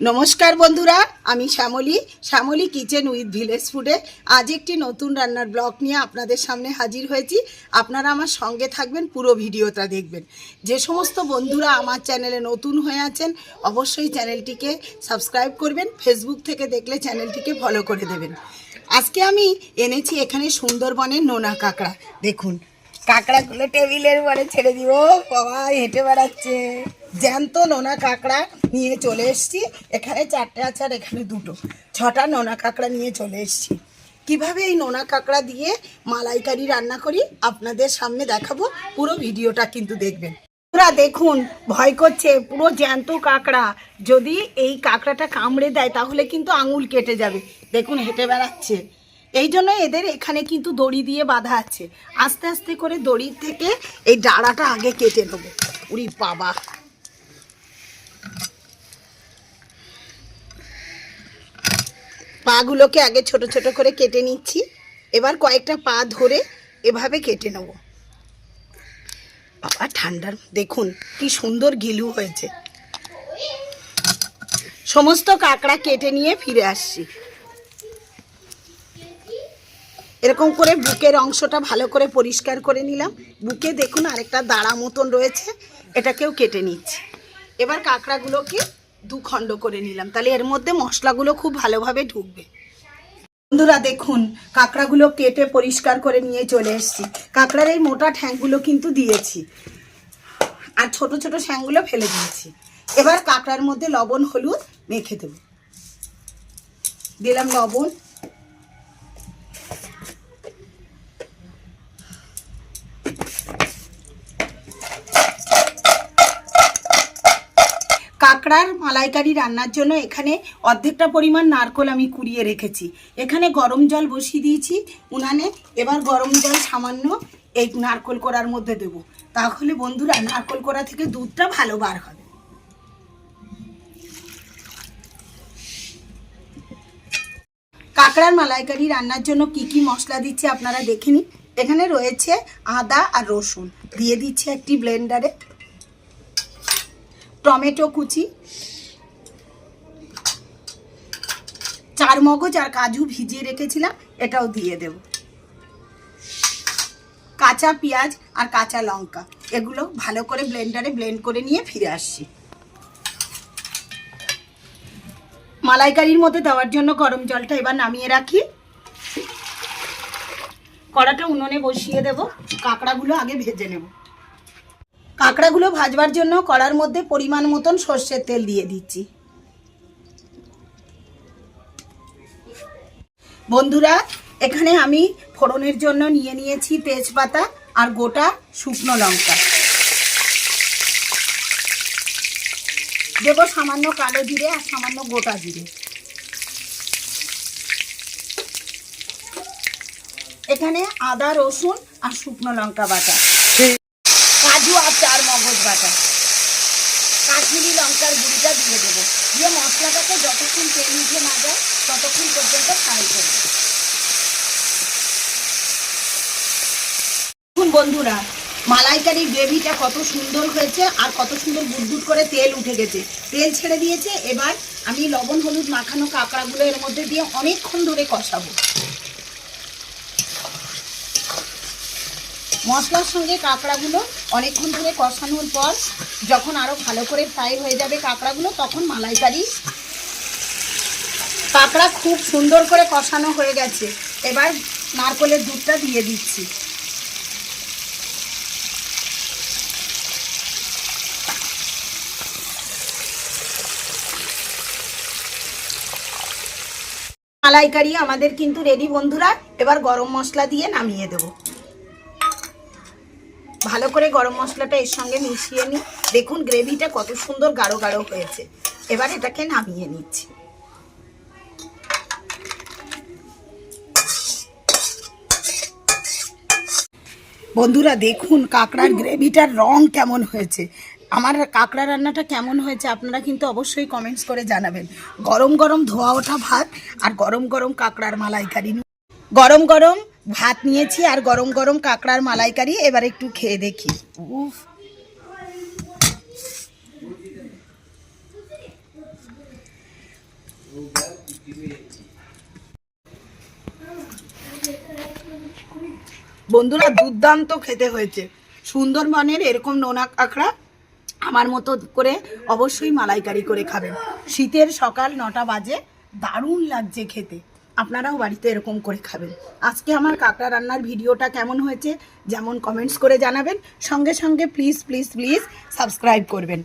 নমস্কার বন্ধুরা, আমি Shyamali. Shyamali kitchen with village ফুডে আজ একটি নতুন রান্নার ব্লগ নিয়ে আপনাদের সামনে হাজির হয়েছি। আপনারা আমার সঙ্গে থাকবেন, পুরো ভিডিওটা দেখবেন। যে সমস্ত বন্ধুরা আমার চ্যানেলে নতুন হয়ে আছেন, অবশ্যই চ্যানেলটিকে সাবস্ক্রাইব করবেন ফেসবুক থেকে দেখলে চ্যানেলটিকে ফলো করে দেবেন। আজকে আমি এনেছি এখানে সুন্দরবনের নোনা কাঁকড়া। দেখুন কাঁকড়াগুলো টেবিলের পরে ছেড়ে দিব। বাবা, হেঁটে বেড়াচ্ছে। জ্যান্ত নোনা কাঁকড়া নিয়ে চলে এসেছি। এখানে চারটে আছে আর এখানে দুটো। ছটা নোনা কাঁকড়া নিয়ে চলে এসেছি। কীভাবে এই নোনা কাঁকড়া দিয়ে মালাইকারি রান্না করি, আপনাদের সামনে দেখাবো। পুরো ভিডিওটা কিন্তু দেখবেন। বন্ধুরা, দেখুন, ভয় করছে, পুরো জ্যান্ত কাঁকড়া। যদি এই কাঁকড়াটা কামড়ে দেয়, তাহলে কিন্তু আঙুল কেটে যাবে। দেখুন, হেঁটে বেড়াচ্ছে। এই জন্য এদের এখানে কিন্তু দড়ি দিয়ে বাঁধা আছে। আস্তে আস্তে করে দড়ির থেকে এই ডাড়াটা আগে কেটে নেব। উরি বাবা। পাগুলোকে আগে ছোট ছোট করে কেটে নিচ্ছি। এবার কয়েকটা পা ধরে এভাবে কেটে নেব। বাবা, ঠান্ডার, দেখুন, কি সুন্দর গিলু হয়েছে। সমস্ত কাঁকড়া কেটে নিয়ে ফিরে আসছি। এরকম করে বুকের অংশটা ভালো করে পরিষ্কার করে নিলাম। বুকে দেখুন আরেকটা দাঁড়া মতন রয়েছে, এটাকেও কেটে নিচ্ছি। এবার কাঁকড়াগুলোকে দু খণ্ড করে নিলাম, তাহলে এর মধ্যে মশলাগুলো খুব ভালোভাবে ঢুকবে। বন্ধুরা দেখুন, কাঁকড়াগুলো কেটে পরিষ্কার করে নিয়ে চলে এসেছি। কাঁকড়ার এই মোটা ঠ্যাংগুলো কিন্তু দিয়েছি। আর ছোট ছোট ঠ্যাংগুলো ফেলে দিয়েছি। এবার কাঁকড়ার মধ্যে লবণ, হলুদ মেখে দেব। দিলাম লবণ। কাঁকড়ার মালাইকারি রান্নার জন্য এখানে অর্ধেকটা পরিমাণ নারকোল আমি কুড়িয়ে রেখেছি। এখানে গরম জল বসিয়ে দিয়েছি উনানে। এবার গরম জল সামান্য এই নারকোল কোড়ার মধ্যে দেব। তাহলে বন্ধুরা, নারকোল করা থেকে দুধটা ভালো বার হবে। কাঁকড়ার মালাইকারি রান্নার জন্য কি কি মশলা দিচ্ছি আপনারা দেখে নিন। এখানে রয়েছে আদা আর রসুন। দিয়ে দিচ্ছে একটি ব্লেন্ডারে। টমেটো কুচি, চার মগজ আর কাজু ভিজিয়ে রেখেছিলাম, এটাও দিয়ে দেব। কাঁচা পেঁয়াজ আর কাঁচা লঙ্কা, এগুলো ভালো করে ব্লেন্ডারে ব্লেন্ড করে নিয়ে ফিরে আসছি। মালাইকারির মধ্যে দেওয়ার জন্য গরম জলটা এবার নামিয়ে রাখি। কড়াটা উনুনে বসিয়ে দেব, কাঁকড়াগুলো আগে ভেজে নেব। কাঁকড়াগুলো ভাজবার জন্য কড়ার মধ্যে পরিমাণ মতন সর্ষের তেল দিয়ে দিচ্ছি। বন্ধুরা, এখানে আমি ফোড়নের জন্য নিয়ে নিয়েছি তেজপাতা আর গোটা শুকনো লঙ্কা। দেবো সামান্য কালো জিরে আর সামান্য গোটা জিরে। এখানে আদা, রসুন আর শুকনো লঙ্কা বাটা কাজু আর চার মগজ বাটা। কাশ্মীরি লঙ্কার গুঁড়িটা দিয়ে দেবো। দিয়ে মশলাটাকে যতক্ষণ তেল উঠে না যায়, ততক্ষণ পর্যন্ত ফ্রাই করব। দেখুন বন্ধুরা মালাইকারি গ্রেভিটা কত সুন্দর হয়েছে আর কত সুন্দর বুদবুদ করে তেল উঠে গেছে। তেল ছেড়ে দিয়েছে, এবার আমি লবণ, হলুদ মাখানো কাঁকড়াগুলো এর মধ্যে দিয়ে অনেকক্ষণ ধরে কষাবো। মশলার সঙ্গে কাঁকড়াগুলো অনেকক্ষণ ধরে কষানোর পর যখন আরও ভালো করে ফ্রাই হয়ে যাবে কাঁকড়াগুলো, তখন মালাইকারি। কাঁকড়া খুব সুন্দর করে কষানো হয়ে গেছে। এবার নারকলের দুধটা দিয়ে দিচ্ছি। মালাইকারি আমাদের কিন্তু রেডি বন্ধুরা, এবার গরম মশলা দিয়ে নামিয়ে দেবো। ভালো করে গরম মশলাটা এর সঙ্গে মিশিয়ে নিই। দেখুন গ্রেভিটা কত সুন্দর গাঢ় গাঢ় হয়েছে। এবার এটাকে নামিয়ে নিচ্ছি। বন্ধুরা, দেখুন কাঁকড়ার গ্রেভিটার রং কেমন হয়েছে। আমার কাঁকড়া রান্নাটা কেমন হয়েছে আপনারা কিন্তু অবশ্যই কমেন্টস করে জানাবেন। গরম গরম ধোয়া ওঠা ভাত আর গরম গরম কাঁকড়ার মালাইকারি। গরম গরম ভাত নিয়েছি আর গরম গরম কাঁকড়ার মালাইকারি, এবার একটু খেয়ে দেখি। উফ। বন্ধুরা, দুর্দান্ত খেতে হয়েছে। সুন্দরবনের এরকম নোনা কাঁকড়া আমার মতো করে অবশ্যই মালাইকারি করে খাবেন। শীতের সকাল নটা বাজে, দারুণ লাগছে খেতে। আপনারাও বাড়িতে এরকম করে খাবেন। আজকে আমার কাঁকড়া রান্নার ভিডিওটা কেমন হয়েছে, যেমন কমেন্টস করে জানাবেন। সঙ্গে সঙ্গে প্লিজ প্লিজ প্লিজ সাবস্ক্রাইব করবেন।